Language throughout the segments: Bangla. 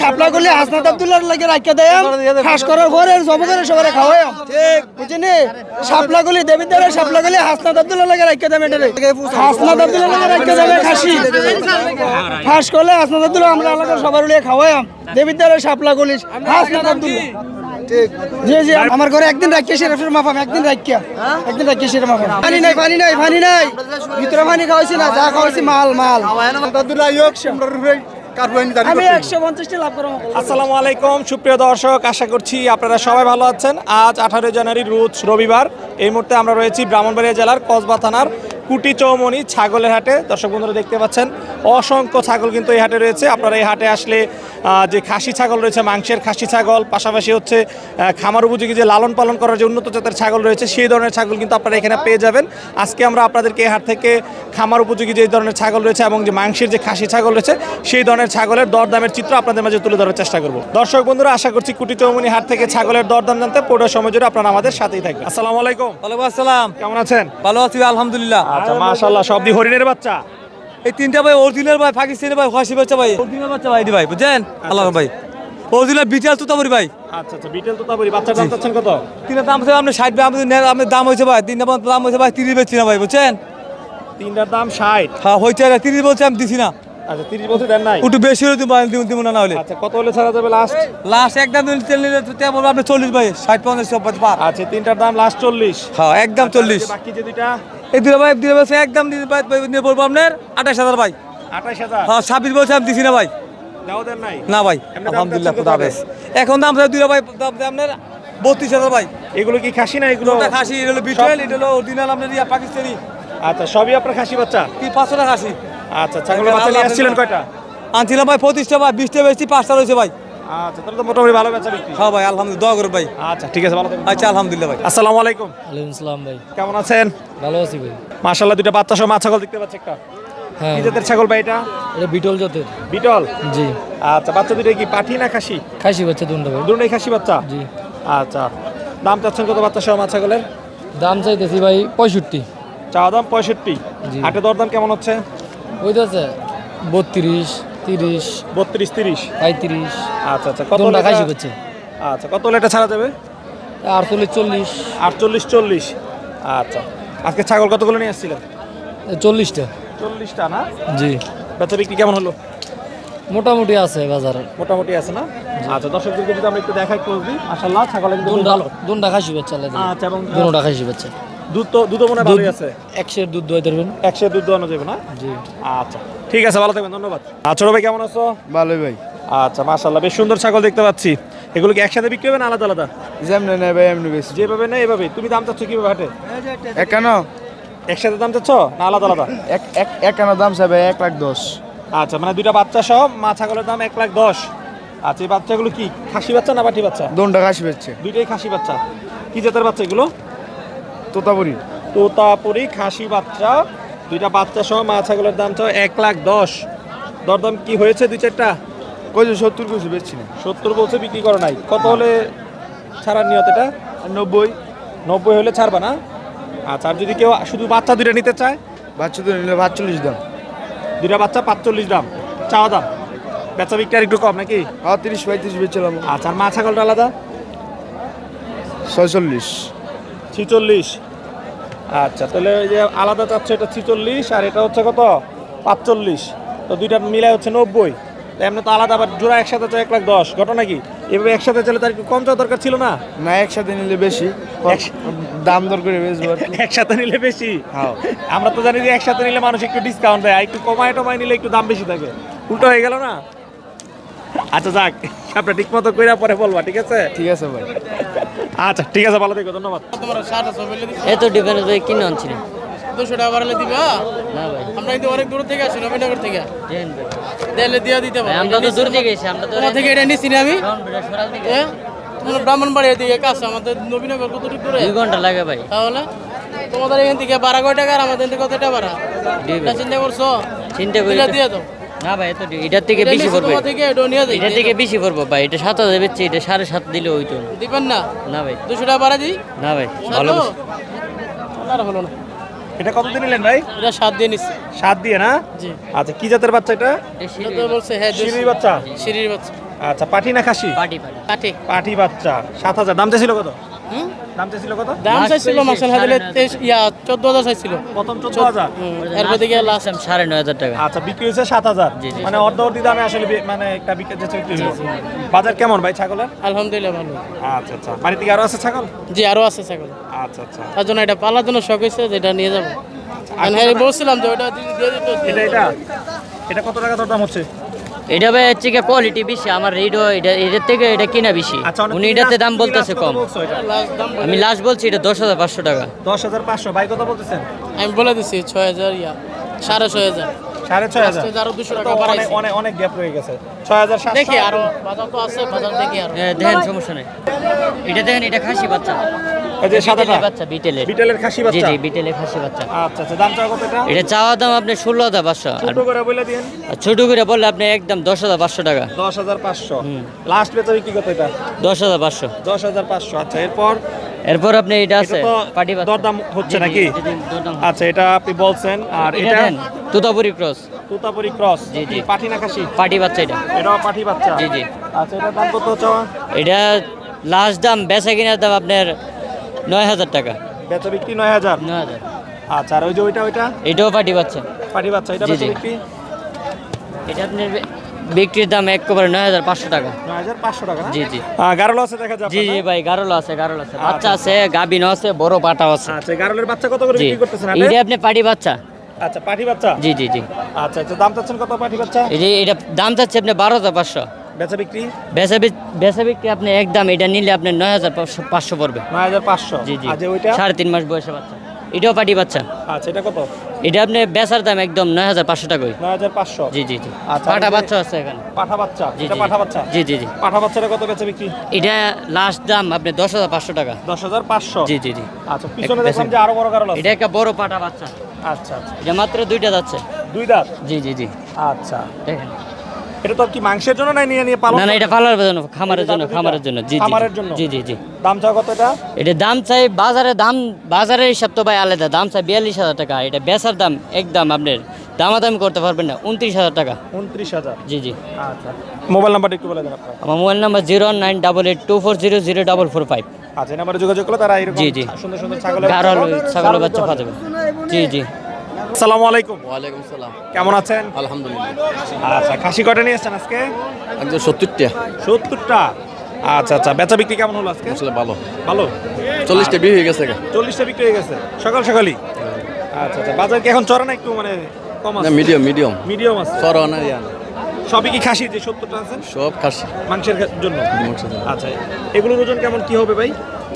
ছাপলা করলে হাসনাত আব্দুল্লাহর লাগে রাখিয়া দেয় খাস করার পরে জবদারে সবারে খাওয়াই ঠিক। বুঝিনি? শাপলা গুলি দেবিদ্দারে শাপলা গুলি হাসনাত আব্দুল্লাহ লাগে রাখিয়া দেবে এটারে হাসনাত আব্দুল্লাহ লাগে রাখিয়া দেবে খাসি। খাস করলে হাসনাত আব্দুল্লাহ আমরা আলাদা সবার লিয়ে খাওয়াই দেবিদ্দারে শাপলা গুলি হাসনাত আব্দুল্লাহ। জি জি আমার ঘরে একদিন রাখিয়া সেরফের মাফাম একদিন রাখিয়া একদিন রাখিয়া সেরে মাফাম পানি নাই পানি নাই পানি নাই। ভিতরে পানি খাওয়াইছি না যা খাওয়াইছি মাল মাল। আমি একশো পঞ্চাশটা লাভ করব আসসালামু আলাইকুম সুপ্রিয় দর্শক আশা করছি আপনারা সবাই ভালো আছেন। আজ আঠারোই জানুয়ারি রোজ রবিবার। এই মুহূর্তে আমরা রয়েছি ব্রাহ্মণবাড়িয়া জেলার কসবা থানার কুটি চৌমনি ছাগলের হাটে। দর্শক বন্ধুরা দেখতে পাচ্ছেন অসংখ্য ছাগল কিন্তু এই হাটে রয়েছে। আপনারা এই হাটে আসলে যে খাসি ছাগল রয়েছে মাংসের খাসি ছাগল পাশাপাশি হচ্ছে খামার উপযোগী যে লালন পালন করার যে উন্নত জাতের ছাগল রয়েছে সেই ধরনের ছাগল কিন্তু আপনারা এখানে পেয়ে যাবেন। আজকে আমরা আপনাদেরকে হাট থেকে খামার উপযোগী যে ধরনের ছাগল রয়েছে এবং যে মাংসের যে খাসি ছাগল রয়েছে সেই ধরনের ছাগলের দরদামের চিত্র আপনাদের মাঝে তুলে ধরার চেষ্টা করব। দর্শক বন্ধুরা আশা করছি কুটি চৌমনি হাট থেকে ছাগলের দরদাম জানতে পুরো সময় জুড়ে আপনারা আমাদের সাথেই থাকবেন। আসসালামু আলাইকুম। ওয়ালাইকুম আসসালাম। কেমন আছেন? ভালো আছি আলহামদুলিল্লাহ। আচ্ছা মাশাআল্লাহ সব দি হরিণের বাচ্চা। এই তিনটা ভাই অরিজিনাল ভাই পাকিস্তানি ভাই হাসি বাচ্চা ভাই। অরিজিনাল বাচ্চা ভাই ভাই বুঝছেন? আল্লাহ ভাই অরিজিনাল বিটেল তো তাবরি ভাই। আচ্ছা আচ্ছা বিটেল তো তাবরি। বাচ্চা দাম চাচ্ছেন কত? তিনটা দাম আছে আপনি ষাট ভাই আমাদের আমাদের দাম হইছে ভাই তিনটা দাম হইছে ভাই তিরিশ বেচছি না ভাই বুঝছেন? তিনটার দাম ষাট। হ্যাঁ হইছে 30 বলছে আমি দিছি না। আচ্ছা তিরিশ বছর দেন নাই? একটু বেশি হলে দিব দিব দিব না না হলে। আচ্ছা কত হলে ছাড়া যাবে লাস্ট লাস্ট একদম তেল নিলে তো তেল বলব আপনি চল্লিশ ভাই ষাট পঞ্চাশ সব পার আচ্ছা তিনটার দাম লাস্ট হ্যাঁ একদম চল্লিশ। বাকি যে দুইটা? এই দুটো ভাই দুটো একদম নিয়ে বলব আপনার ভাই। হ্যাঁ আমি দিছি না ভাই। না আলহামদুলিল্লাহ হাফেজ। এখন দাম স্যার দুইটা ভাই দাম আপনার বত্রিশ হাজার ভাই। এগুলো কি খাসি না এগুলো? খাসি এটা হলো বিটুয়েল এটা হলো অরিজিনাল আপনার পাকিস্তানি। আচ্ছা সবই আপনার খাসি বাচ্চা? কি পাঁচশো টাকা খাসি? আচ্ছা ছাগলের বাচ্চা নিয়ে আসছিলেন কয়টা? আনছিলাম ভাই পঁচিশটা ভাই বিশটা বেশি পাঁচটা রয়েছে ভাই। আচ্ছা তাহলে তো মোটামুটি ভালো বেচা বিক্রি। হ্যাঁ ভাই আলহামদুলিল্লাহ দোয়া করুন ভাই। আচ্ছা ঠিক আছে ভালো আচ্ছা আলহামদুলিল্লাহ ভাই। আসসালামু আলাইকুম। ওয়ালাইকুম সালাম ভাই। কেমন আছেন? ভালো আছি ভাই। মাশাআল্লাহ দুটো বাচ্চা সহ মা ছাগল দেখতে পাচ্ছি একটা। হ্যাঁ। জাতের ছাগল ভাই এটা? এটা বিটল জাতের। বিটল? জি। আচ্ছা বাচ্চা দুটো কি পাঠি না খাসি? খাসি বাচ্চা দুটো ভাই। দুটোই খাসি বাচ্চা? জি। আচ্ছা দাম চাচ্ছেন কত বাচ্চা সহ মা ছাগলের? দাম চাইতেছি ভাই পঁয়ষট্টি। চা দাম পঁয়ষট্টি। জি। দর দাম কেমন হচ্ছে? ওইটাছে বত্রিশ তিরিশ বত্রিশ তিরিশ। পঁয়ত্রিশ। আচ্ছা আচ্ছা কত হলে খাসি আচ্ছা কত হলে ছাড়া যাবে? আটচল্লিশ চল্লিশ। আটচল্লিশ চল্লিশ। আচ্ছা আজকে ছাগল কতগুলো নিয়ে আসছিলেন? চল্লিশটা। চল্লিশটা না? জি। বেচা বিক্রি কেমন হলো? মোটামুটি আছে বাজার। মোটামুটি আছে না? আচ্ছা দর্শকদেরকে যদি আমরা একটু দেখাই ক্লোজ দিই মাসাল্লাহ ছাগলে কিন্তু ভালো। দুটা খাসি বাচ্চা আচ্ছা এবং দুটা খাসি বাচ্চা। দুধ তো দুধ মনে হয় ভালোই আছে। একশের দুধ দোয়াই ধরবেন। একশো দুধ দোয়ানো যাবে না? জি। আচ্ছা ঠিক আছে ভালো থাকবেন ধন্যবাদ। আচ্ছা ভাই কেমন আছো? ভালোই ভাই। আচ্ছা মাশাল্লাহ বেশ সুন্দর ছাগল দেখতে পাচ্ছি। এগুলো কি একসাথে বিক্রি হবে না আলাদা আলাদা? যেমনি নেই ভাই এমনি বেশি। যেভাবে না এভাবে তুমি দাম চাচ্ছ কীভাবে হাটে? একান্ন। একসাথে দাম চাচ্ছ না আলাদা আলাদা? এক এক একান্ন দাম চাই ভাই এক লাখ দশ। আচ্ছা মানে দুইটা বাচ্চা সহ মা ছাগলের দাম এক লাখ দশ। আচ্ছা এই বাচ্চাগুলো কি খাসি বাচ্চা না পাঠি বাচ্চা? টাকা আসি পেচ্ছে দুইটাই খাসি বাচ্চা। কি জাতের বাচ্চা এগুলো? তোতাপুরি? তোতাপুরি খাসি বাচ্চা দুইটা বাচ্চা সহ মা ছাগলের দাম চাও এক লাখ দশ। দরদাম কি হয়েছে দুই চারটা? কইছে সত্তর কইছে বেচছি না। সত্তর বলছে বিক্রি করে নাই। কত হলে ছাড়ার নিয়ত এটা? নব্বই। নব্বই হলে ছাড়বা না? আচ্ছা আর যদি কেউ শুধু বাচ্চা দুইটা নিতে চায়? বাচ্চা তো নিলে পাঁচচল্লিশ দাম। দুইটা বাচ্চা পাঁচচল্লিশ দাম। চাওয়া দাম? বেচা বিক্রি আর একটু কম নাকি? আর তিরিশ পঁয়ত্রিশ বেচছিলাম। আচ্ছা আর মা ছাগলটা আলাদা? ছয়চল্লিশ। ছিচল্লিশ। আচ্ছা তাহলে ওই যে আলাদা চাচ্ছে এটা ছিচল্লিশ আর এটা হচ্ছে কত? পাঁচচল্লিশ। তো দুইটা মিলাই হচ্ছে নব্বই। এমনি তো আলাদা আবার জোড়া একসাথে চাই এক লাখ দশ। ঘটনা কি? এভাবে একসাথে চলে তার কম চাওয়া দরকার ছিল না? না একসাথে নিলে বেশি। দাম দর করে বেচবো একসাথে নিলে বেশি? হ্যাঁ। আমরা তো জানি যে একসাথে নিলে মানুষ একটু ডিসকাউন্ট দেয় আর একটু কমায় টমায় নিলে একটু দাম বেশি থাকে। উল্টো হয়ে গেল না? আচ্ছা যাক। আপনার ঠিক মতো কইরা পরে বলবা ঠিক আছে? ঠিক আছে ভাই। আচ্ছা ঠিক আছে ভালো থেকো ধন্যবাদ। এত ডিফারেন্স ভাই কিনে আনছি দুশো টাকা বাড়ালে দিবে? হ্যাঁ? না ভাই। আমরা কিন্তু অনেক দূর থেকে আসি নবীনগর থেকে। দিলে দিয়ে দিতে পারব আমরা তো দূর থেকে এসে আমরা তো থেকে এটা নিচ্ছি না আমি? তোমরা ব্রাহ্মণবাড়ি এদিকে কাছে আমাদের নবীনগর কত দূর? দূরে দুই ঘণ্টা লাগে ভাই। তাহলে? তোমাদের এখান থেকে বারো কয় টাকা আর আমাদের এখান থেকে কত টাকা বাড়া? চিন্তা করছ? চিন্তা করি দিয়ে দাও। না ভাই এত এটার থেকে বেশি পড়বে। এটার থেকে বেশি পড়ব ভাই এটা সাত হাজার বেচছে এটা সাড়ে সাত দিলে হইতো। না। দিবেন না? না ভাই। দুশো টাকা বাড়া দিই? না ভাই ভালো আর হলো না। এটা কত দিন নিলেন ভাই? এটা সাত দিয়ে নিচ্ছি। সাত দিয়ে না? জি। আচ্ছা কি জাতের বাচ্চা এটা? বলছে হ্যাঁ সিঁড়ির বাচ্চা? সিঁড়ির বাচ্চা। আচ্ছা পাঠি না খাসি? পাটি পাটি। কাঠে পাঠি বাচ্চা সাত হাজার। দাম চাইছিল কত? দাম চাইছিল কত? দাম চাইছিল মাসাল হাজারে তেইশ ইয়া চোদ্দ হাজার চাইছিল। প্রথম চোদ্দ হাজার? এরপর দিকে লাস্ট সাড়ে নয় হাজার টাকা। আচ্ছা বিক্রি হয়েছে সাত হাজার। মানে অর্ধ অর্ধি দামে আসলে মানে একটা বিক্রি বিক্রি হলো। বাজার কেমন ভাই ছাগলের? আলহামদুলিল্লাহ ভালো। আচ্ছা আচ্ছা। বাড়ি থেকে আরও আছে ছাগল? জি আরও আছে ছাগল। আচ্ছা আচ্ছা। তার জন্য এটা পালার জন্য শখ হয়েছে যেটা নিয়ে যাব। আমি হ্যাঁ বলছিলাম যে ওটা দিয়ে দিয়ে দিত। এটা এটা? এটা কত টাকা তোর দাম হচ্ছে? এটা ভাই হচ্ছে কি কোয়ালিটি বেশি আমার রেডও এটা এটার থেকে এটা কিনা বেশি। আচ্ছা উনি এটাতে দাম বলতেছে কম। লাস্ট আমি লাস্ট বলছি এটা দশ হাজার পাঁচশো টাকা। দশ হাজার পাঁচশো। ভাই কথা বলতেছেন? আমি বলে দিছি ছয় হাজার ইয়া। সাড়ে ছয় হাজার। সাড়ে ছয় হাজার। আরও 200 টাকা বাড়াইছে। অনেক অনেক গ্যাপ রয়ে গেছে। ছয় হাজার সাতশো। দেখি আরও বাজার তো আছে বাজার দেখি আরও। হ্যাঁ, দেখেন সমস্যা নেই। এটা দেখেন এটা খাসি বাচ্চা। এই যে সাদাটা। বাচ্চা বিটেলের। বিটেলের খাসি বাচ্চা? জি বিটেলের খাসি বাচ্চা। আচ্ছা আচ্ছা দাম চাও কত এটা? এটা চাওয়া দাম আপনি ষোলো হাজার পাঁচশো। আর ছোট করে বলে দিন ছোট করে বললে আপনি একদম দশ হাজার পাঁচশো টাকা। দশ হাজার পাঁচশো। লাস্ট বেচা বিক্রি কত এটা? দশ হাজার পাঁচশো। দশ হাজার পাঁচশো। আচ্ছা এরপর? এরপর আপনি এটা আছে এটা পাটি দরদাম হচ্ছে নাকি? আচ্ছা এটা আপনি বলছেন আর এটা এটা তুতাপুরি ক্রস। তুতাপুরি ক্রস। জি, জি। পাঠি না খাসি? পাটি বাচ্চা এটা। এটাও পাঠি বাচ্চা? জি, জি। আচ্ছা এটার দাম কত চাওয়া এটা লাস্ট দাম বেচা কিনার দাম আপনার নয় হাজার টাকা। বেচা বিক্রি নয় হাজার? নয় হাজার। আচ্ছা আর ওই যে ওইটা ওইটা? এটাও পাটি বাচ্চা। পাঠি বাচ্চা এটা বেচা বিক্রি? এটা আপনার বিক্রির দাম একেবারে নয় হাজার পাঁচশো টাকা। জি জি। গারল আছে দেখা জি জি ভাই গারল আছে গারল আছে। বাচ্চা আছে গাবিনও আছে বড় পাটাও আছে। আচ্ছা গারলের বাচ্চা কত করে বিক্রি করতেছেন এটা আপনি পাটি বাচ্চা। আচ্ছা পাঠি বাচ্চা? জি জি জি। আচ্ছা আচ্ছা দাম চাচ্ছেন কত পাঠি বাচ্চা? এই এটা দাম চাচ্ছে আপনি বারো হাজার পাঁচশো। বেচা বিক্রি? বেচা বেচা বিক্রি আপনি একদম এটা নিলে আপনি নয় হাজার পাঁচশো পাঁচশো পড়বে। নয় হাজার পাঁচশো। জি জি। ওইটা? সাড়ে তিন মাস বয়সে বাচ্চা। এটাও পাটি বাচ্চা। আচ্ছা এটা কত? এটা আপনি বেচার দাম একদম নয় হাজার পাঁচশো টাকাই নয় হাজার পাঁচশো? জি জি জি। আচ্ছা, পাটা বাচ্চা আছে এখানে। পাঠা বাচ্চা? জি পাঠা বাচ্চা? জি জি জি। পাঠা বাচ্চাটা কত বেচা বিক্রি? এটা লাস্ট দাম আপনি দশ হাজার পাঁচশো টাকা। দশ হাজার পাঁচশো? জি জি জি। আচ্ছা পিছনে দেখলাম যে আরও বড় আছে এটা একটা বড় পাটা বাচ্চা। আচ্ছা আচ্ছা। এটা মাত্র দুইটা যাচ্ছে। দুই দাঁত? জি জি জি। আচ্ছা। দেখেন। এটা তো কি মাংসের জন্য নাই নিয়ে নিয়ে পালন না না এটা পালার জন্য খামারের জন্য খামারের জন্য। জি জি খামারের জন্য? জি জি জি। দাম চাও কত এটা? এটা দাম চাই বাজারে দাম বাজারের হিসাব তো ভাই আলাদা। দাম চাই বিয়াল্লিশ হাজার টাকা। এটা বেচার দাম একদম আপনার দামাদামি করতে পারবেন না। উনত্রিশ হাজার টাকা। উনত্রিশ হাজার? জি জি। আচ্ছা। মোবাইল নাম্বারটা একটু বলে দেন আপনার। আমার mobile number zero nine double eight two four zero zero double four five. আচ্ছা নাম্বারে যোগাযোগ করলে তারা এরকম জি, জি। সুন্দর সুন্দর ছাগলের ছাগল বাচ্চা পাওয়া যাবে। জি জি। আসসালামু আলাইকুম। ওয়ালাইকুম সালাম। কেমন আছেন? আলহামদুলিল্লাহ। আচ্ছা খাসি কটা নিয়ে এসেছেন আজকে? একজন সত্তরটা। সত্তরটা? আচ্ছা আচ্ছা বেচা বিক্রি কেমন হলো আজকে? আসলে ভালো। ভালো? চল্লিশটা বিয়ে হয়ে গেছে চল্লিশটা বিক্রি হয়ে গেছে। সকাল সকালই? আচ্ছা আচ্ছা বাজার কি এখন চড়ে না একটু মানে কম আছে? মিডিয়াম মিডিয়াম মিডিয়াম আছে? সরো না ইয়া সবই কি খাসি যে সত্তরটা আছে? সব খাসি। মাংসের জন্য। আচ্ছা এগুলোর ওজন কেমন কি হবে ভাই?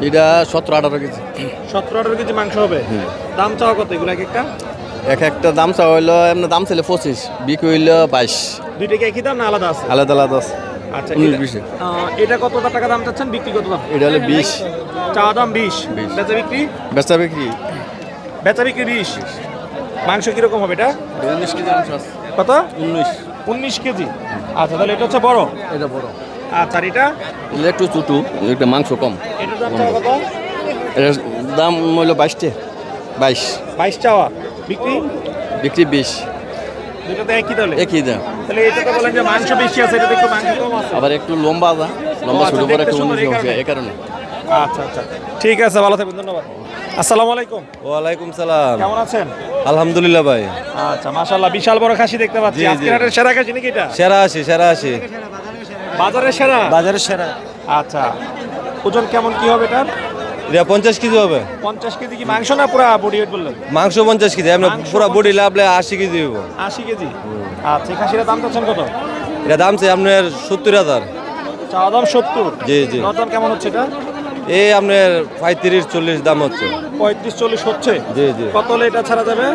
এটা সতেরো আঠারো কেজি। সতেরো আঠারো কেজি মাংস হবে? দাম চাওয়া কত এগুলো এক একটা? এক একটা দাম চা হইল এমনি দাম ছিল পঁচিশ বিক্রি হইল বাইশ। দুইটা কি একই দাম না আলাদা আছে? আলাদা আলাদা আছে। আচ্ছা উনিশ বিশে। এটা কত টাকা দাম চাচ্ছেন? বিক্রি কত দাম? এটা হলো বিশ। চাওয়া দাম বিশ। বেচা বিক্রি? বেচা বিক্রি। বেচা বিক্রি বিশ। মাংস কীরকম হবে এটা? উনিশ কেজি মাংস কত? উনিশ। উনিশ কেজি। আচ্ছা তাহলে এটা হচ্ছে বড়? এটা বড়। আচ্ছা আর এটা? এটা একটু ছোটো একটা মাংস কম। এটার দাম চাওয়া কত? এটার দাম হইল বাইশটে বাইশ। বাইশ চাওয়া। বিক্রি? বিক্রি বিশ। দুটো তো একই তাহলে একই দাম তাহলে এটা তো বলেন যে মাংস বেশি আছে এটা একটু মাংস কম আছে। আবার একটু লম্বা দা লম্বা আচ্ছা, ছোটো করে দেখতে একটু এই কারণে। আচ্ছা আচ্ছা। ঠিক আছে ভালো থাকবেন ধন্যবাদ। আসসালামু আলাইকুম। ওয়ালাইকুম সালাম। কেমন আছেন? আলহামদুলিল্লাহ ভাই। আচ্ছা মাশাআল্লাহ বিশাল বড় খাসি দেখতে পাচ্ছি। আজকের হাটের সেরা খাসি নাকি এটা? সেরা আছি সেরা আছি বাজারের সেরা? বাজারের সেরা। আচ্ছা। ওজন কেমন কি হবে এটার? এটা পঞ্চাশ কেজি হবে। পঞ্চাশ কেজি কি মাংস না পুরা বডি ওয়েট বললেন? মাংস পঞ্চাশ কেজি মাংস পুরো বডি 50 লাভলে আশি কেজি হইব। আশি কেজি? আচ্ছা এই খাসিটার দাম চাচ্ছেন কত? এটা দাম চাই আপনার সত্তর হাজার। চাওয়া দাম সত্তর? জি, জি। দাম কেমন হচ্ছে এটা? এই আপনার পঁয়ত্রিশ চল্লিশ দাম হচ্ছে। পঁয়ত্রিশ চল্লিশ হচ্ছে? জি জি। কত হলে এটা ছাড়া যাবে?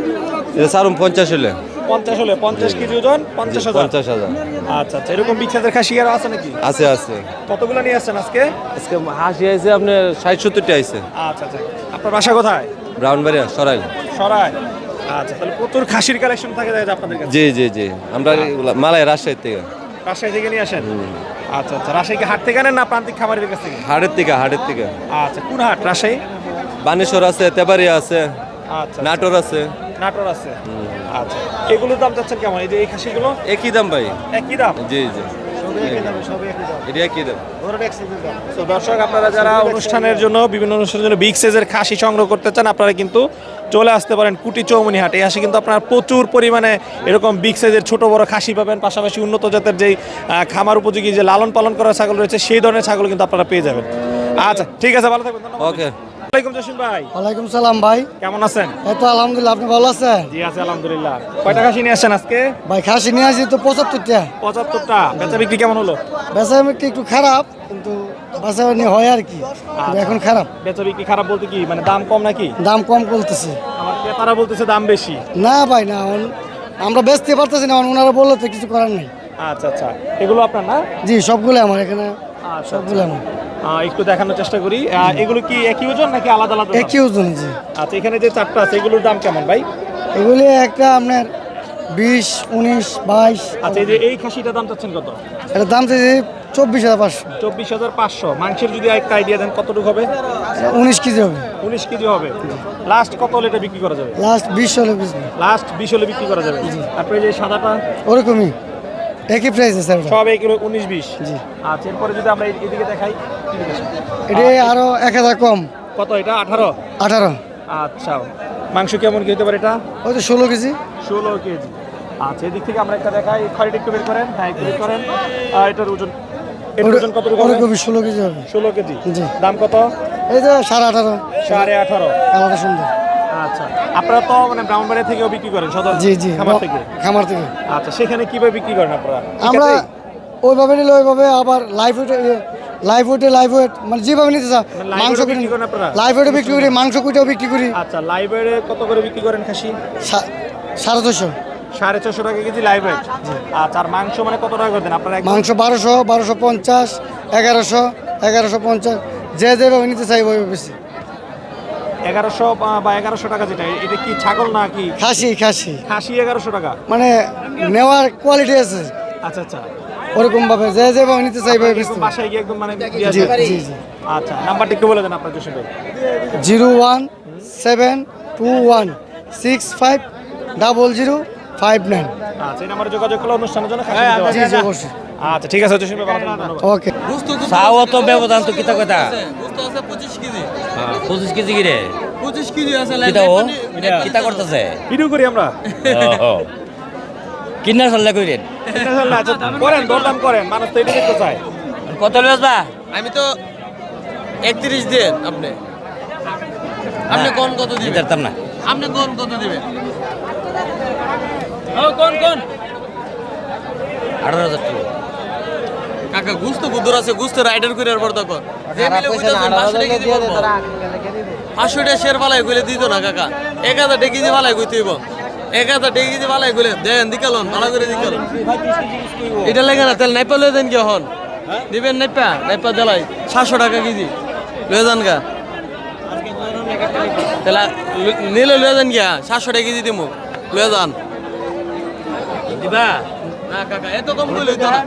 এটা সারুন পঞ্চাশ হলে। পঞ্চাশ হলে পঞ্চাশ কেজি ওজন পঞ্চাশ হাজার। পঞ্চাশ হাজার। আচ্ছা আচ্ছা এরকম বিখ্যাতের খাসি আর আছে নাকি? আছে আছে। কতগুলো নিয়ে আসছেন আজকে? আজকে হাসি আইছে আপনার ষাট সত্তরটা আইছে। আচ্ছা আচ্ছা। আপনার বাসা কোথায়? ব্রাউনবাড়িয়া সরাইল। সরাই আচ্ছা তাহলে প্রচুর খাসির কালেকশন থাকে আপনাদের কাছে। জি জি জি। আমরা এগুলা মালাই রাজশাহী থেকে। রাজশাহী থেকে নিয়ে আসেন? আচ্ছা আচ্ছা। রাজশাহী হাট থেকে আনেন না প্রান্তিক খামারের কাছ থেকে? হাটের থেকে হাটের থেকে। আচ্ছা কোন হাট? রাজশাহী? বানেশ্বর আছে তেবারিয়া আছে আচ্ছা নাটোর আছে। নাটোর আছে। আচ্ছা এগুলোর দাম চাচ্ছেন কেমন? এই যে এই খাসিগুলো? একই দাম ভাই। একই দাম? জি জি। এটা কি দাম। তো দর্শক আপনারা যারা অনুষ্ঠানের জন্য বিভিন্ন অনুষ্ঠানের জন্য বিগ সাইজের খাসি সংগ্রহ করতে চান আপনারা কিন্তু চলে আসতে পারেন কুটি চৌমনি হাটে আসে কিন্তু আপনারা প্রচুর পরিমাণে এরকম বিগ সাইজের ছোট বড় খাসি পাবেন পাশাপাশি উন্নত জাতের যেই খামার উপযোগী যে লালন পালন করা ছাগল রয়েছে সেই ধরনের ছাগল কিন্তু আপনারা পেয়ে যাবেন। আচ্ছা ঠিক আছে ভালো থাকবেন ওকে ওয়ালাইকুম জসিম ভাই। ওয়ালাইকুম সালাম ভাই। কেমন আছেন? এই তো আলহামদুলিল্লাহ আপনি ভালো আছেন? জি আছে আলহামদুলিল্লাহ। কয়টা খাসি নিয়ে আসছেন আজকে? ভাই খাসি নিয়ে আসি তো পঁচাত্তরটা। পঁচাত্তরটা। বেচা বিক্রি কেমন হলো? বেচা বিক্রি একটু খারাপ কিন্তু বেচা হয় আর কি। এখন খারাপ। বেচা বিক্রি খারাপ বলতে কি? মানে দাম কম নাকি? দাম কম বলতেছে। আমার ক্রেতারা বলতেছে দাম বেশি। না ভাই না আমরা বেচতে পারতেছি না ওনারা বললে তো কিছু করার নেই। আচ্ছা আচ্ছা। এগুলো আপনার না? জি সবগুলো আমার এখানে আচ্ছা সবগুলো আমার। আহ, একটু দেখানোর চেষ্টা করি। এগুলো কি একই ওজন নাকি আলাদা আলাদা একই ওজন জি। আচ্ছা এখানে যে চারটা আছে এগুলোর দাম কেমন ভাই? এগুলি একটা আপনার বিশ উনিশ বাইশ। আচ্ছা এই যে এই খাসিটার দাম চাচ্ছেন কত? এটার দাম চাইছি চব্বিশ হাজার পাঁচশো। চব্বিশ হাজার পাঁচশো। মাংসের যদি একটা আইডিয়া দেন কতটুকু হবে? উনিশ কেজি হবে। উনিশ কেজি হবে। লাস্ট কত হলে এটা বিক্রি করা যাবে? লাস্ট বিশ হলে লাস্ট বিশ হলে বিক্রি করা যাবে। তারপরে যে সাদাটা? ওরকমই। একই প্রাইস আছে সব এই উনিশ বিশ। জি। আচ্ছা এরপরে যদি আমরা এদিকে দেখাই। এটি আরও এক হাজার কম। কত এটা? আঠারো? আঠারো। আচ্ছা। মাংস কেমন কি হতে পারে এটা? ওই তো ষোলো কেজি। ষোলো কেজি। আচ্ছা এদিক থেকে আমরা একটা দেখাই। খড়িটা একটু বের করেন। হ্যাঁ একটু বের করেন। আর এটার ওজন এটার ওজন হবে? ওরকমই ষোলো কেজি হবে। ষোলো কেজি। দাম কত? এই যে সাড়ে আঠারো। সাড়ে আঠারো। সুন্দর। আচ্ছা। আপনারা তো মানে থেকেও বিক্রি করেন সদর জি জি। খামার থেকে? খামার থেকে। আচ্ছা সেখানে কীভাবে বিক্রি করেন আপনারা? আমরা ওইভাবে নিলে ওইভাবে আবার লাইফ লাইভ ওয়েটে লাইভ ওয়েট মানে যেভাবে নিতে চাও মানে মাংস বিক্রি করেন আপনারা? লাইভ ওয়েটে বিক্রি করি মাংস কুটিও বিক্রি করি। আচ্ছা লাইব্রেরি কত করে বিক্রি করেন খাসি? সাড়ে ছশো সাড়ে ছশো টাকা কেজি লাইভ রেট আচ্ছা আর মাংস মানে কত টাকা দেন? আপনারা মাংস বারোশো বারোশো পঞ্চাশ এগারোশো এগারোশো পঞ্চাশ যে যেভাবে নিতে চাই ওইভাবে বেশি। এগারোশো বা- বা এগারোশো টাকা যেটা এটা কি ছাগল না কি? খাসি খাসি। খাসি এগারোশো টাকা। মানে নেওয়ার কোয়ালিটি আছে। আচ্ছা আচ্ছা। ওরকম ভাবে যে যেভাবে নিতে চাই বাসায় গিয়ে একদম মানে জি জি জি। আচ্ছা নাম্বারটা একটু বলে দেন আপনার জোশী ভাই zero one seven two one six five double zero five nine. আচ্ছা এই নাম্বারে যোগাযোগ করলে অনুষ্ঠানের জন্য খাসি জি জি অবশ্যই। আচ্ছা ঠিক আছে ভাই। ওকে। তো ব্যবধান তো কিতা কথা বুঝতে আছে পঁচিশ কেজি। পঁচিশ কেজি কি রে পঁচিশ কেজি আছে কিতা ও? কিতা করতেছে? ভিডিও করি আমরা। চাল্লা কইরেন? আচ্ছা, করেন দরদাম করেন মানুষ তো এটা চায়। কত বেচবা আমি তো একত্রিশ দেন আপনি। আপনি কোন কত দিবেন? দিতাম না। আপনি কোন কত দিবেন? কোন কোন? আঠারো হাজার টাকা। কাকা গুস্ত কুদুর আছে গুস্ত রাইডার করে। মিলে বুঝাছেন পাঁচশো টাকা শের পালাই গুলে দিত না কাকা। এক হাজার টাকা কেজি পালাই গুই তুইব এক হাজার টাকা কেজি পালাই গুলে দেন দিকালন ভালো করে দিকালন এটা লেগে না তেল নাইপা লয়ে দেন কি হন দিবেন নাইপা নাইপা দেলাই সাতশো টাকা কেজি। লয়ে যান গা। তেলা নিলে লয়ে যান গিয়া সাতশো টাকা কেজি দিমু। লয়ে যান। দিবা? না কাকা এত কম কইলে হইতো না।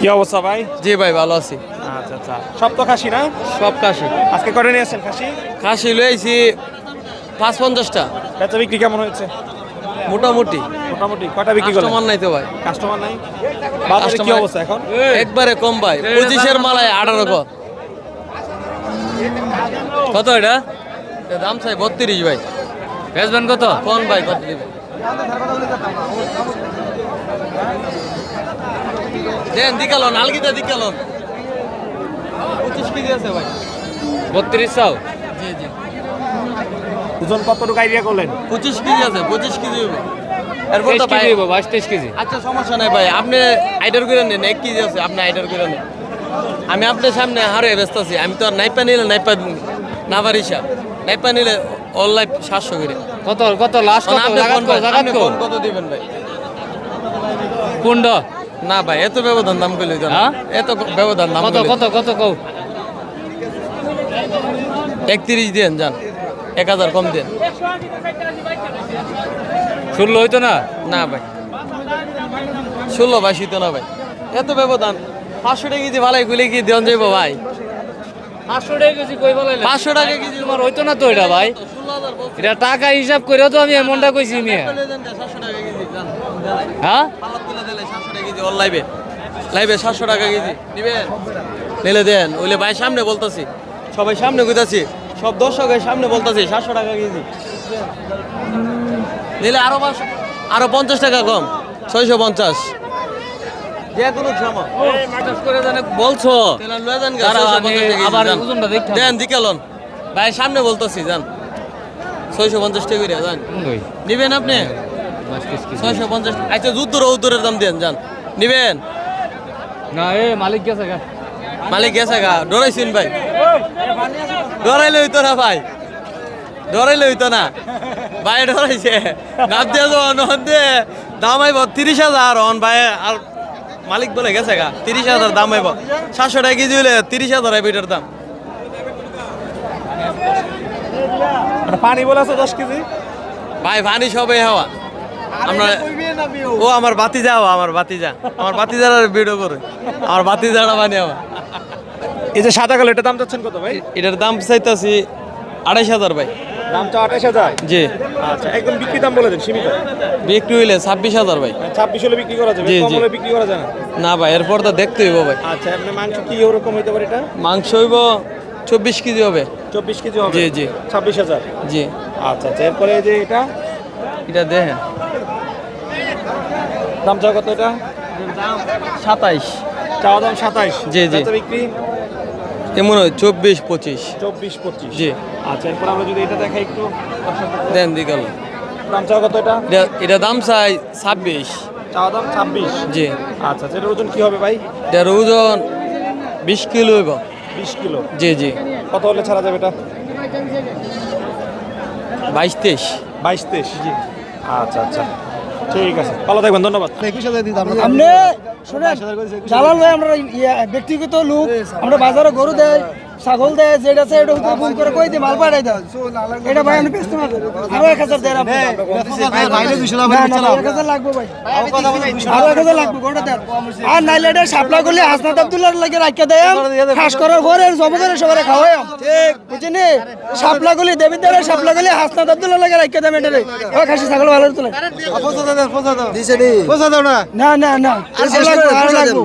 কি অবস্থা ভাই? জি ভাই ভালো আছি। আচ্ছা আচ্ছা। সব তো খাসি না? সব কাশি আজকে করে নিয়ে আসছেন খাসি? খাসি লয়ে আইছি পাঁচ পঞ্চাশটা। বেচা বিক্রি কেমন হয়েছে? মোটামুটি। মোটামুটি। কয়টা বিক্রি করলেন? কাস্টমার নাই তো ভাই। কাস্টমার নাই? বাজারে কি অবস্থা এখন? একবারে কম ভাই। পঁচিশের মালায় আঠারো ক। কত এটা? দাম চাই বত্রিশ ভাই। বেচবেন কত? কোন ভাই কত দিবেন দেন দিকালন আলগিটা দিকালন। পঁচিশ কেজি আছে ভাই। বত্রিশ চাও? জি জি ওজন কতটুকু আইডিয়া করলেন? পঁচিশ কেজি আছে পঁচিশ কেজি হবে এরপর তো ভাই বাইশ তেইশ কেজি। আচ্ছা সমস্যা নাই ভাই আপনি আইডার করে নেন এক কেজি আছে আপনি আইডার করে নেন। আমি আপনার সামনে হারে ব্যস্ত আছি আমি তো আর নাইপা নিলে নাইপা না। পারিসা নাইপা নিলে অনলাইন সাতশো করে। কত কত লাস্ট কত? কো কো দিবেন ভাই? কুন্ড না ভাই এত ব্যবধান দাম কইলে তো না। হ্যাঁ? এত ব্যবধান দাম কত কত কত কও? একত্রিশ দিন যান। এক হাজার কম দেন। ষোলো হইতো না? না ভাই। ষোলো ভাই শীত না ভাই। এত ব্যবধান। পাঁচশো টাকা কেজি ভালাই কইলে কি দেন যাইব ভাই? পাঁচশো টাকা কেজি কই বলাইলে পাঁচশো টাকা কেজি তোমার হইতো না তো এটা ভাই। এটা টাকা হিসাব করে তো আমি এমনটা কইছি মিয়া। হ্যাঁ? অনলাইনে লাইবে সাতশো টাকা কেজি। নিবেন? নিলে দেন ওইলে ভাই সামনে বলতাছি। সবাই সামনে কইতাছি। সব দর্শকের সামনে বলতাছি সাতশো টাকা কেজি। নিলে আরও পাঁচশো আরও পঞ্চাশ টাকা কম ছয়শো পঞ্চাশ। বলছো দেন দিকালন ভাই সামনে বলতেছি যান ছয়শো পঞ্চাশ টাকা করে যান নিবেন আপনি? ছয়শো পঞ্চাশ আচ্ছা উত্তর উত্তরের দাম দেন যান নিবেন? না এ মালিক গেছে গা। মালিক গেছে গা। ডরাইছেন ভাই। ডরাইলে হইতো না ভাই। ডরাইলে হইতো না। ভাই ডরাইছে। নাম দিয়ে তো নহন দিয়ে দাম আইব তিরিশ হাজার অন ভাই আর মালিক বলে গেছে গা তিরিশ হাজার দাম আইব। সাতশো টাকা কেজি হইলে তিরিশ হাজার আইব এটার দাম। আর পানি বলে আছে দশ কেজি? ভাই ভানি সবে হওয়া। আমরা ও আমার বাতি যাও আমার বাতি যা আমার বাতি যারা ভিডিও করে আমার বাতি যারা বানি আমার এই যে সাদা কালো এটা দাম যাচ্ছেন কত ভাই? এটার দাম চাইতেছি আড়াইশ হাজার ভাই। দাম চা আঠাশ হাজার? জি। আচ্ছা একদম বিক্রি দাম বলে দেন সীমিত? বিক্রি হইলে ছাব্বিশ হাজার ভাই। ছাব্বিশ হলে বিক্রি করা যাবে কম হলে বিক্রি করা যায় না? না ভাই এরপর তো দেখতে হইব ভাই। আচ্ছা আপনার মাংস কি ওরকম হইতে পারে এটা? মাংস হইব চব্বিশ কেজি হবে। চব্বিশ কেজি হবে? জি, জি। ছাব্বিশ হাজার? জি। আচ্ছা আচ্ছা এরপরে যে এটা? এটা দেখেন। দাম চা কত এটা? সাতাইশ। চাওয়া দাম সাতাইশ। জি, জি। বিক্রি? এমন হয় চব্বিশ পঁচিশ। চব্বিশ পঁচিশ। জি। আচ্ছা এরপর আমরা যদি এটা দেখাই একটু দেন দিকাল দাম চাওয়া কত এটা? এটা- দাম চাই ছাব্বিশ। চাওয়া দাম ছাব্বিশ? জি। আচ্ছা আচ্ছা এটার ওজন কি হবে ভাই? এটার ওজন বিশ কিলো হইব। বিশ কিলো? জি জি। কত হলে ছাড়া যাবে এটা? বাইশ তেইশ। বাইশ তেইশ? জি। আচ্ছা আচ্ছা। ঠিক আছে ভালো থাকবেন ধন্যবাদ। আপনি শুনেন জালাল ভাই আমরা ব্যক্তিগত লোক আমরা বাজারে গরু দেয় ছাগল দেয় যেটা আছে এটা ফোন করে কই দিই মাল পাঠাই দাও। এটা ভাই আমি ব্যস্ত মাল আরও এক হাজার দেয় লাগবে ভাই। আরও এক হাজার লাগবে গোটা দেন। আর নাইলে এটা সাপ্লাই করলে হাসনাত আব্দুল্লাহ লাগে রাখিয়ে দেয়। খাস করার পরে জমা সবাই খাওয়াই। ঠিক। বুঝিনি? সাপ্লাই করলে দেবিদ্দারে সাপ্লাই করলে হাসনাত আব্দুল্লাহ লাগে রাখিয়ে দেয় মেটারে ও খাসি ছাগল ভালো তুলে। না। না না আরও লাগবে, আরও লাগবে।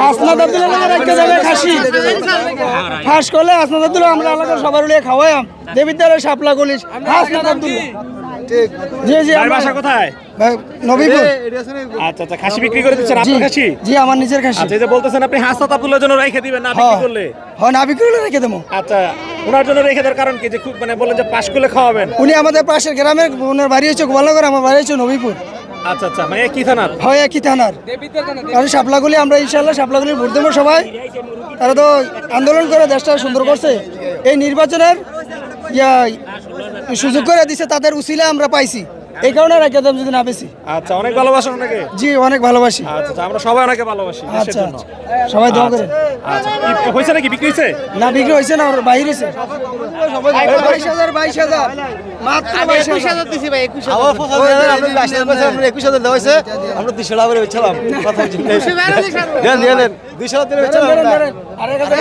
হাসনাত আব্দুল্লাহ লাগে রাখিয়ে দেবে খাসি। ফাঁস করলে হাসনাত আব্দুল্লাহ আমরা আলাদা সবার উলিয়ে খাওয়াই দেবিদ্দারে সাপ্লাই করিস হাসনাত আব্দুল্লাহ জি জি ভাই বাসা কোথায়? নবীপুর। আচ্ছা আচ্ছা খাসি বিক্রি করে দিচ্ছেন আপনার খাসি? জি আমার নিজের খাসি। আচ্ছা এই যে বলতেছেন আপনি হাসনাত আব্দুল্লাহর জন্য রেখে দিবেন না বিক্রি করলে? হ্যাঁ না বিক্রি হলে রেখে দেবো। আচ্ছা ওনার জন্য রেখে দেওয়ার কারণ কি? যে খুব মানে বলেন যে পাশ করলে খাওয়াবেন। উনি আমাদের পাশের গ্রামের ওনার বাড়ি হচ্ছে গোপালনগর আমার বাড়ি হচ্ছে নবীপুর। আচ্ছা আচ্ছা মানে কি থানার? হয় একই থানার। কারণ শাপলাগুলি আমরা ইনশাল্লাহ শাপলাগুলি ভোট দেবো সবাই। তারা তো আন্দোলন করে দেশটা সুন্দর করছে। এই নির্বাচনের ইয়া সুযোগ করে দিছে তাদের উসিলে আমরা পাইছি। এই কারণে রেখে দেব যদি না বেশি। আচ্ছা অনেক ভালোবাসেন ওনাকে জি অনেক ভালোবাসি। আচ্ছা আচ্ছা, আমরা সবাই ওনাকে ভালোবাসি আচ্ছা আচ্ছা। সবাই দোয়া করেন। আচ্ছা হয়েছে নাকি? বিক্রি হয়েছে? না বিক্রি হয়েছে না বাইরে হয়েছে। বাইশ হাজার বাইশ হাজার। মাত্র হাজার। একুশ হাজার দেওয়া হয়েছে আমরা দুশো টাকা করে বেচলাম। কথা হচ্ছে। দেন দিয়ে দেন। দুশো টাকা আমরা। আরেক হাজার।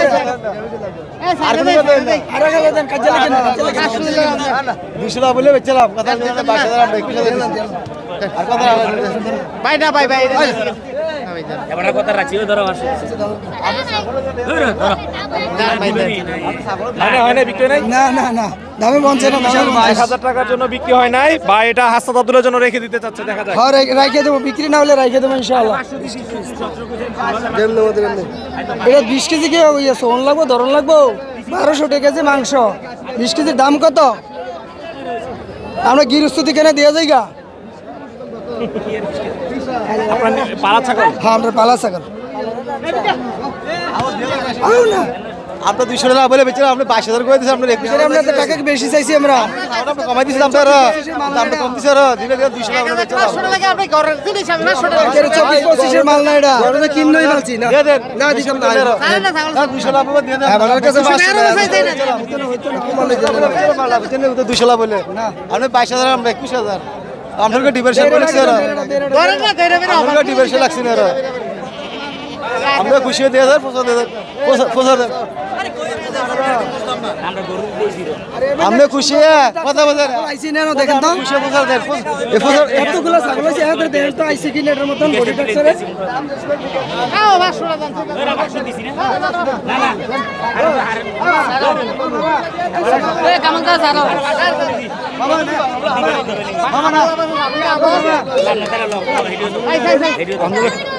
আরেক হাজার লেগে না। দুশো টাকা বলে কথা বাইশ হাজার আমরা একুশ হাজার না না বিক্রি না না না। দামে বঞ্চে না বাইশ হাজার টাকার জন্য বিক্রি হয় নাই বা এটা জন্য রেখে দিতে চাচ্ছে দেখা যাক। হ্যাঁ দেবো বিক্রি না হলে রাইখে দেবো ইনশাআল্লাহ। এটা বিশ কেজি কি সোন লাগবো ধরন লাগবো? বারোশো টাকা কেজি মাংস। বিশ কেজির দাম কত? আমরা গৃহস্থতি কেনে দিয়ে যাই গা আপনার পাড়া ছাগল? হ্যাঁ আমরা পালা ছাগল। না। টাকা বলে আপনি বাইশ হাজার করে দিচ্ছি আপনার একুশ আমরা তো টাকা বেশি চাইছি আমরা। কমাই কম আরও। দুশো টাকা পঁচিশের মাল না এটা। কিনলেই না। দিয়ে দেন না দিতাম না না, দুশো দিয়ে দেন। আমার কাছে পাঁচশো টাকা। বলে আপনি বাইশ হাজার আমরা একুশ হাজার। আপনাকে ডিভার্সন করেছি আর আপনাকে ডিভার্সন লাগছে না আর আমরা খুশি হয়ে দিয়ে হাজার পঁচাত্তর হাজার পঁচাত্তর আপনি খুশি কথা বলেন আইসি নেন দেখেন তো। খুশি বুঝার দেন এতগুলো ছাগল আছে এত তো আইসি কি নেটের মতন বডি টেক্সচারে এটা আমি কইলাম না না। আমরা কথা লাইন না। আমরা আর না না আমরা আমরা নেই না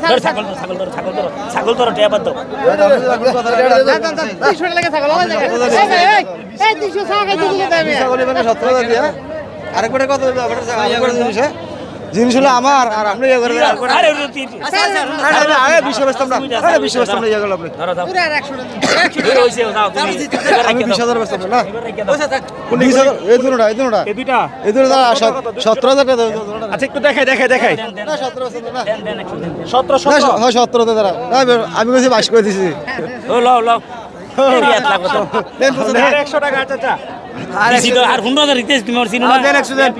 ছাগল ছাগল ছাগল ধর ছাগল বাদ দাও ছাগল দেবে ছাগল 17000 দিয়া আরেক কোটা কত হবে জিনিস? জিনিস হলো আমার আর আপনি ইয়ে করবেন আরে আরে আরে আরে বিশ্ব ব্যস্ত আমরা আরে বিশ্ব ব্যস্ত আমরা ইয়ে করলাম আপনি। ধরো দাও পুরো 100 টাকা। হইছে দাও আমি বিশ হাজার ব্যস্ত না। কোন বিশ হাজার এই দুটোটা এই এই দুইটা? এই দুটোটা সতেরো হাজার টাকা দেবে আচ্ছা একটু দেখাই দেখাই দেখাই। না সতেরো হাজার না। দেন দেন 100 দেন সতেরো না সতেরো। হয় আমি বলছি বাইশ করে দিছি। ও লাও লাও। একশো টাকা আচ্ছা আচ্ছা। আর 15000 দিতেছ তুমি আর চিনো না। দেন, 100 দেন।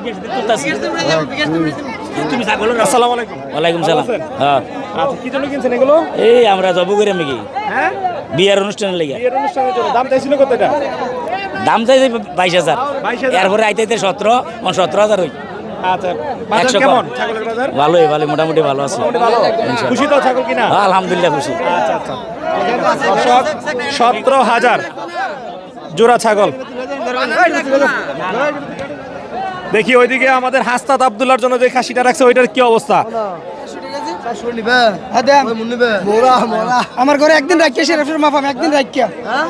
তুমি ছাগল আসসালামু আলাইকুম। ওয়ালাইকুম সালাম। হ্যাঁ। আচ্ছা কি জন্য কিনছেন এগুলো? এই আমরা জব করে নাকি হ্যাঁ? বিয়ার অনুষ্ঠানে লেগে। বিয়ের অনুষ্ঠানের জন্য। দাম চাইছিল কত এটা? দাম চাই বাইশ হাজার। 22,000 এরপরে আইতে আইতে সতেরো সতেরো হাজার হই আচ্ছা বাজার একশো কেমন কম। ছাগলের বাজার? ভালোই ভালো মোটামুটি ভালো? আছে খুশি তো ছাগল কিনা? হ্যাঁ, আলহামদুলিল্লাহ খুশি। আচ্ছা আচ্ছা। সতেরো হাজার। জোড়া ছাগল। দেখি ওইদিকে আমাদের হাস্তাত আবদুল্লার জন্য যে খাসিটা রাখছে ওইটার কি অবস্থা? আমার ঘরে একদিন রাখিয়া সেরে ফের মাফাম একদিন রাখিয়া।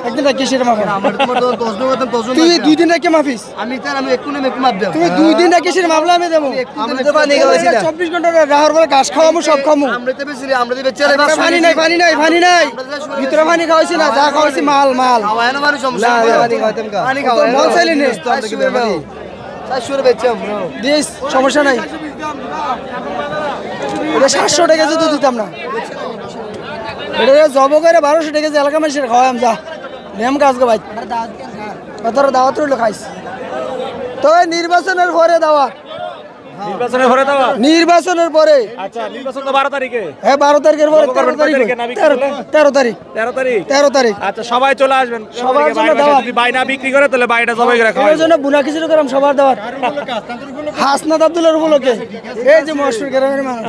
একদিন রাখিয়া সেরে মাফাম তুই দুই দিন রাখিয়া মাফিস। আমি তার আমি একটু নেমে মাপ দেব। তুমি দুই দিন রাখিয়া সেরে মামলা আমি দেবো। চব্বিশ ঘণ্টা রাহার ঘাস সব খামু পানি নাই পানি নাই পানি নাই। ভিতরে পানি খাওয়াইছি না যা খাওয়াইছি মাল মাল। মন চাইলে নে। চারশো বেচে আমরা দিস সমস্যা নাই। এটা সাতশো টাকা যদি দিতাম না। এটা জব করে বারোশো টাকা যে এলাকা মানুষের খাওয়াম যা। নেম কাজ গো ভাই। তোর দাওয়াত রইল খাইস তো নির্বাচনের পরে দাওয়া নির্বাচনের দেওয়া নির্বাচনের পরে। আচ্ছা নির্বাচন তো বারো তারিখে। হ্যাঁ তারিখের পরে আচ্ছা সবাই চলে আসবেন। সবার জন্য বাইরে যদি বাই বিক্রি করে তাহলে বাইটা সবাই করে এর জন্য বুনা খিচুড়ি করাম সবার হাসনাত উপলক্ষে। এই যে মশুর গ্রামের মানুষ।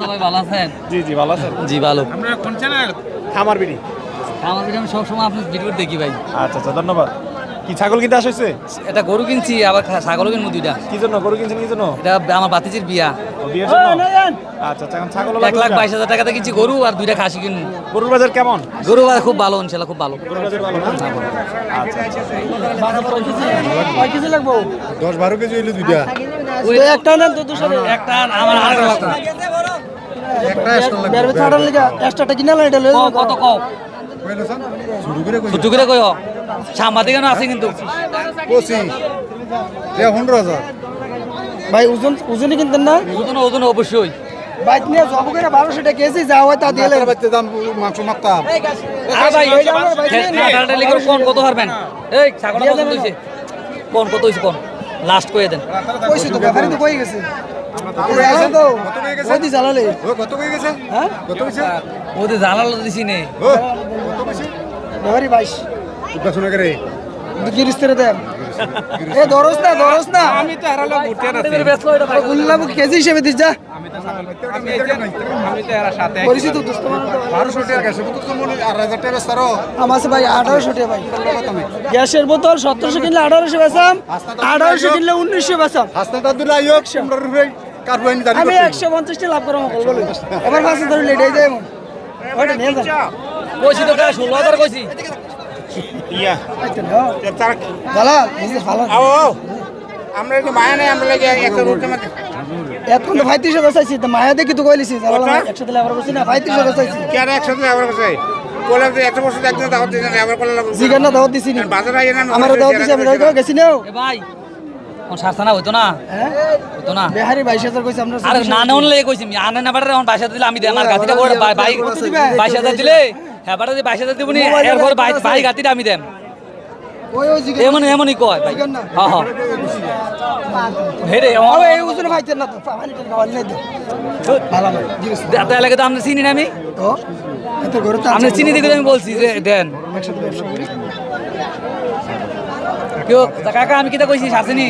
সবাই ভালো আছেন? জি জি ভালো আছেন। জি ভালো। খামার বিড়ি আমাদের আমি সবসময় আপনার ভিডিও দেখি ভাই। আচ্ছা আচ্ছা ধন্যবাদ। কি ছাগল কিনতে আসছে এটা গরু কিনছি আবার ছাগলও কিনবো দুইটা। কি জন্য? গরু কিনছেন কি জন্য? এটা আমার বাতিজির বিয়া। বিয়ের জন্য আচ্ছা আচ্ছা এখন ছাগল এক লাখ বাইশ হাজার টাকাতে কিনছি গরু আর দুইটা খাসি কিনবো। গরুর বাজার কেমন? খুব ভালো ইনশাল্লাহ খুব ভালো। গরুর বাজার ভালো না? আচ্ছা কয় কেজি লাগবো? দশ বারো কেজি হইল দুইটা। তো একটা নেন তো দুশো একটা আমার আর লাগবে। বের ছাড়ার কিনা না এটা কত কও? ছুটু করে কই সাংবাদিক আছে কিন্তু। পঁচিশ পনেরো হাজার। ভাই ওজন ওজনে কিনতেন না? ওজন ওজন অবশ্যই। বাইক নিয়ে জব করে বারোশো টাকা কেজি যা হয় তা দিয়ে লেগে দাম মাংস মারতাম। আর ভাই টাটালি করে কোন কত পারবেন এই ছাগল কোন কত হইছে কোন? লাস্ট কইয়ে দেন। কইছি তো ব্যাপারে তো কই গেছে? ওদি কত হয়ে গেছে? হ্যাঁ কত হয়েছে ওদের জানালো দিছি নে। বাইশ। শুনে করে গিরিস্তেরে দেন এ দরস না দরস না। আমি তো হারালো ঘুরতে গুল্লাম কেজি হিসেবে দিস যা। পরিচিত দোস্ত মানুষ তো। বারোশো টাকা গেছে তো মনে আট হাজার টাকা সারো আমার ভাই আঠারোশো টাকা ভাই। গ্যাসের বোতল সতেরোশো কিনলে আঠারোশো বেচাম আঠারোশো কিনলে উনিশশো বেচাম। রুপে বইনি জানি আমি একশো পঞ্চাশটা লাভ করাম বলব এবার পাঁচশো ধরে লেট যায় নিয়ে যান কইছি তো ষোলো হাজার কইছি। ইয়া। আচ্ছা, নাও। দালাল, business ভালো। আমরা একটু মায়া নেই আমরা লাগে একটা রুটের মধ্যে এখন তো পঁয়ত্রিশ হাজার চাইছি তো মায়া দেখি তো কইলিছি একসাথে লেবার করছি না হাজার চাইছি। কেন একসাথে যে এত বছর একদিন দাওয়াত কোলা লাগবে না দাওয়াত দিছি নি। বাজারে না আমার দাওয়াত দিছি আমি দাওয়াত গেছি না ভাই কোন শাস্তা না হইতো না? হইতো না? বেহারি বাইশ হাজার কইছি আমরা আরে না না লেগে কইছি আমি আনে না বাড়ে এখন বাইশ দিলে আমি দে আমার গাতিটা দিলে? হ্যাঁ বাড়ে বাইশ হাজার দিব এরপর ভাই গাতিটা আমি ওই এমন এমনই কয় ভাই। হ্যাঁ হ্যাঁ হেরে এই ওজনে ভাইতেন না তো। পানি খাওয়ার নাই তো। ভালো ভাই জিজ্ঞেস তো আপনি চিনি না আমি? তো? এত ঘরে তো আপনি চিনি দেখে আমি বলছি যে দেন। কেউ কাকা আমি কিটা কইছি শাসিনি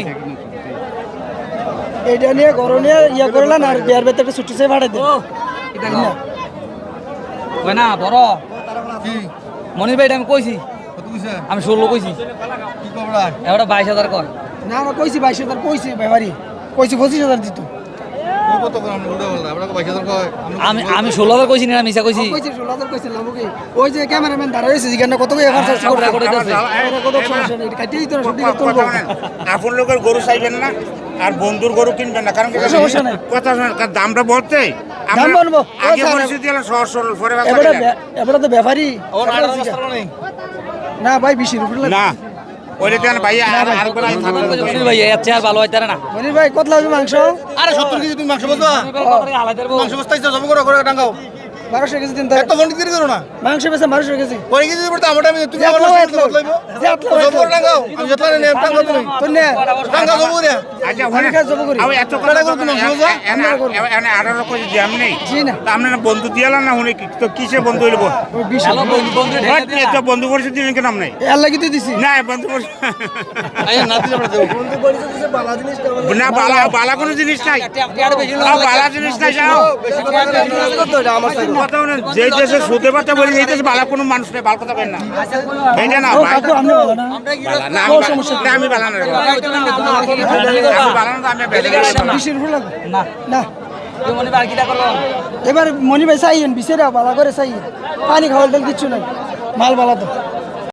এইটা নিয়ে গরম নিয়ে ইয়া করলেন আর বিয়ার ভেতরে ছুটি সে ভাড়া দেন না। বড়। মনির ভাই এটা আমি কইছি। আমি ষোলো কইছি। এবার বাইশ হাজার কর। না না কইছি বাইশ হাজার কইছি ব্যাপারি কইছি পঁচিশ হাজার দিত। আমি আমি ষোলো হাজার কইছি না মিশা কইছি ওই যে ক্যামেরাম্যান দাঁড়া রয়েছে জিজ্ঞাসা কত তুলবো। আপন লোকের গরু চাইবেন না আর বন্ধুর গরু কিনবেন না কারণ। কথা দামটা বলতে? দাম বলব। ও আগে পরিস্থিতি হলো সহজ সরল পরে এবারে তো না ভাই বেশি না। ওইটা দেন ভাই আর আর করে আমি থাকব না। মনির ভাই এর চেয়ে ভালো হইতে না মনির ভাই কত লাগবে মাংস আরে 70 কেজি তুমি মাংস বলছো আলাই মাংস বস্তাইছো জব করো করে টাঙ্গাও বারোশো কেজি দিন এত ফোন করে করো না মাংস বেছে বারোশো কেজি কয় কেজি পড়তে আমার আমি তুমি আমার আমার সাথে বদলাইবো এতলো, টাঙ্গাও আমি যতলা নেই টাঙ্গাও তুমি তোর নে টাঙ্গাও জব করে আচ্ছা আমি কাজ জব করি। আমি এত কথা করতে মাংস বলছো এনে 18 কেজি দিয়াম নেই জি না তা আপনি বন্ধু দিয়ালা না হুনে কি তো কিসে বন্ধু হইল বন্ধু তো বন্ধু পরিচয় দিলেন কেন এর লাগি তো দিছি না বন্ধু পরিচয় না বালা বালা কোনো জিনিস নাই বালা জিনিস নাই যাও কথা বলেন, যে দেশে সুতে পাতা বলি এই দেশে বালা কোনো মানুষ নেই বাল কথা বলেন না। না ভাই। না আমি বালা- না, আমি বালা না আমি বালা না, এবার মনি ভাই চাই বিশেরা বালা করে চাইয়েন পানি খাওয়ার কিচ্ছু নাই। মাল বালা তো।